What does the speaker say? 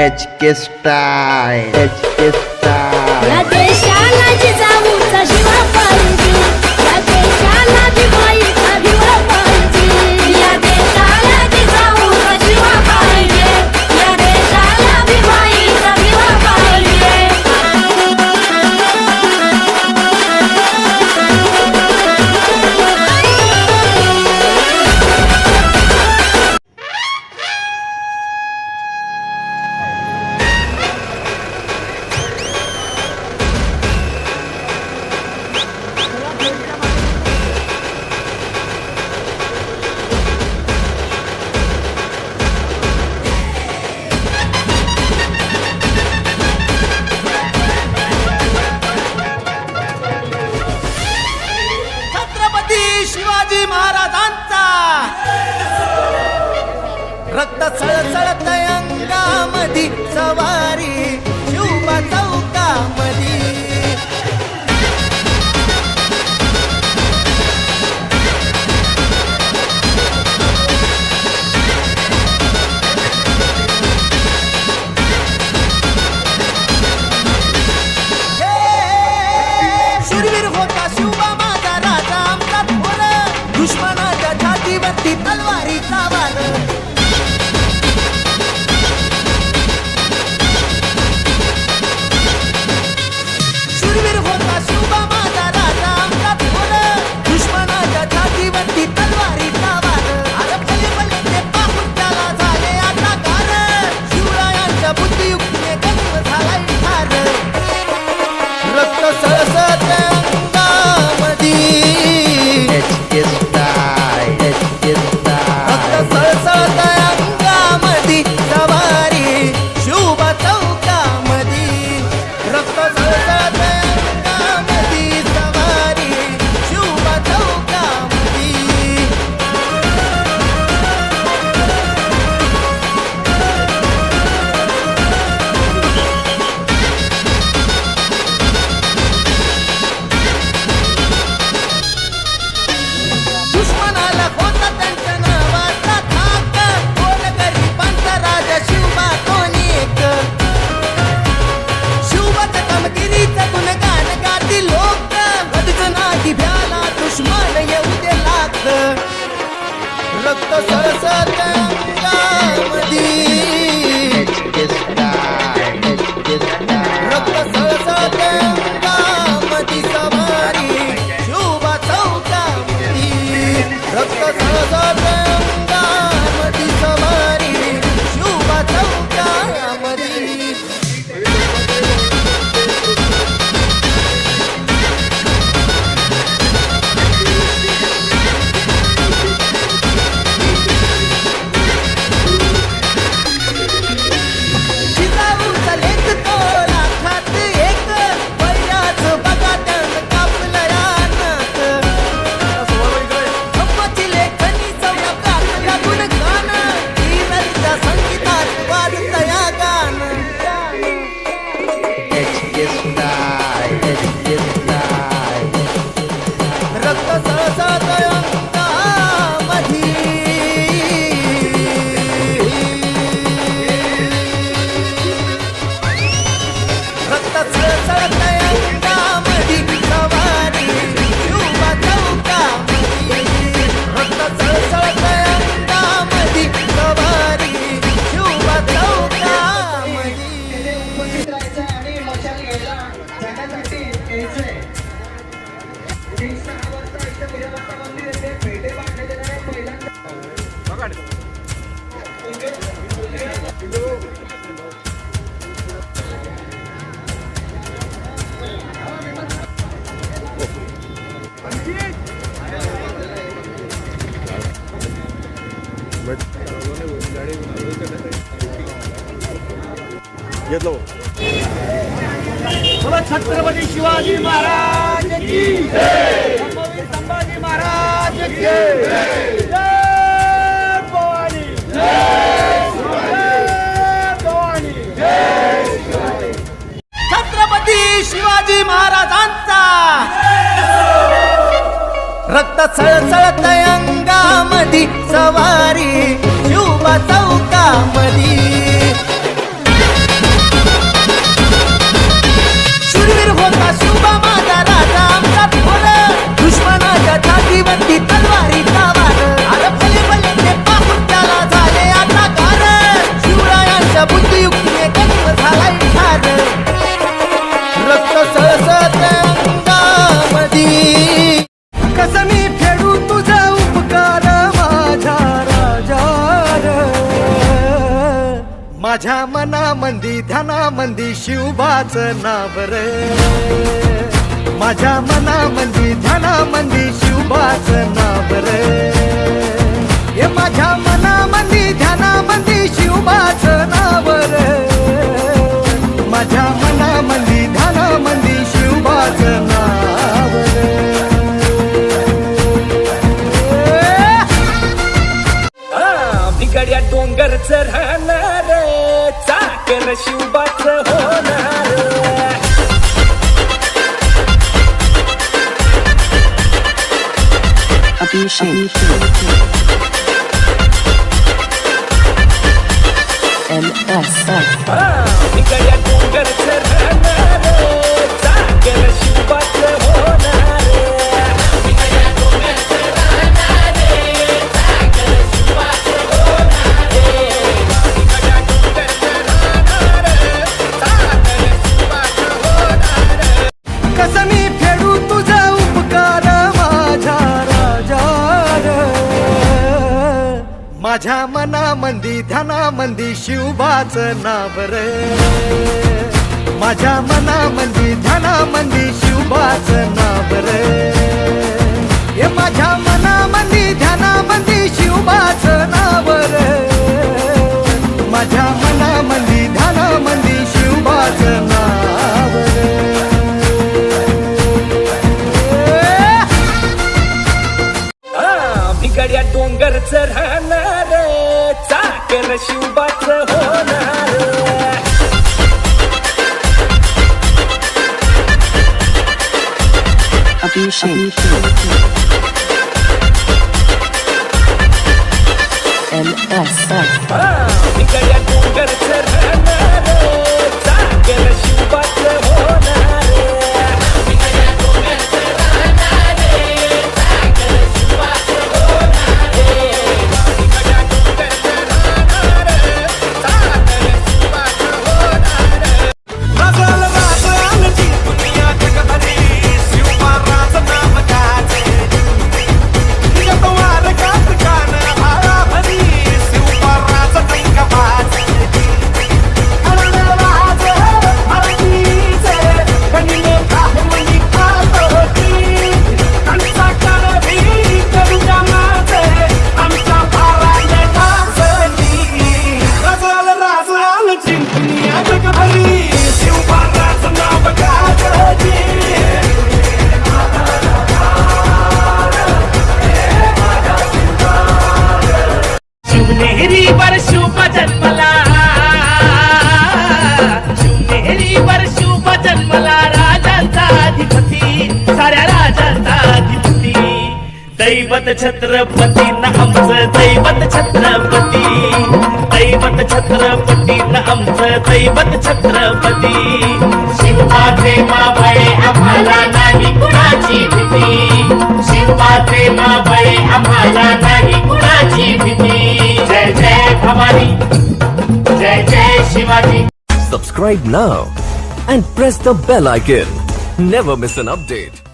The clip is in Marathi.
HK style, HK style. सप्त सहसा घेतलं छत्रपती शिवाजी महाराज संभाजी महाराज छत्रपती शिवाजी महाराजांचा रक्त चळचळ कसं मी फेडू तुझा उपकार माझ्या राजा माझ्या मनामंदी ध्यानामंदी शिवबाच नावर. माझ्या मनामंदी ध्यानामंदी शिवबाच नावर. बिगड्या डोंगरच राहणार चाकर शिवबाच होणार. MSF. माझ्या मनामंदी ध्यानामंदी शिवबाच नावर माझ्या मनामंदी ध्यानामंदी शिवबाच नावर हे माझ्या मनामंदी ध्यानामंदी शिवबाच नावर माझ्या मनामंदी ध्यानामंदी शिवबाच नावर रे. बिगड्या डोंगरच दैवत छत्रपती न आमचं दैवत छत्रपती. दैवत छत्रपती न आमचं दैवत छत्रपती. शिवपाचे माबळे आम्हाला नाही कुणाची भीती. शिवपाचे माबळे आम्हाला नाही कुणाची भीती. जय जय भवानी जय जय Shivaji. Subscribe now and press the bell icon. Never miss an update.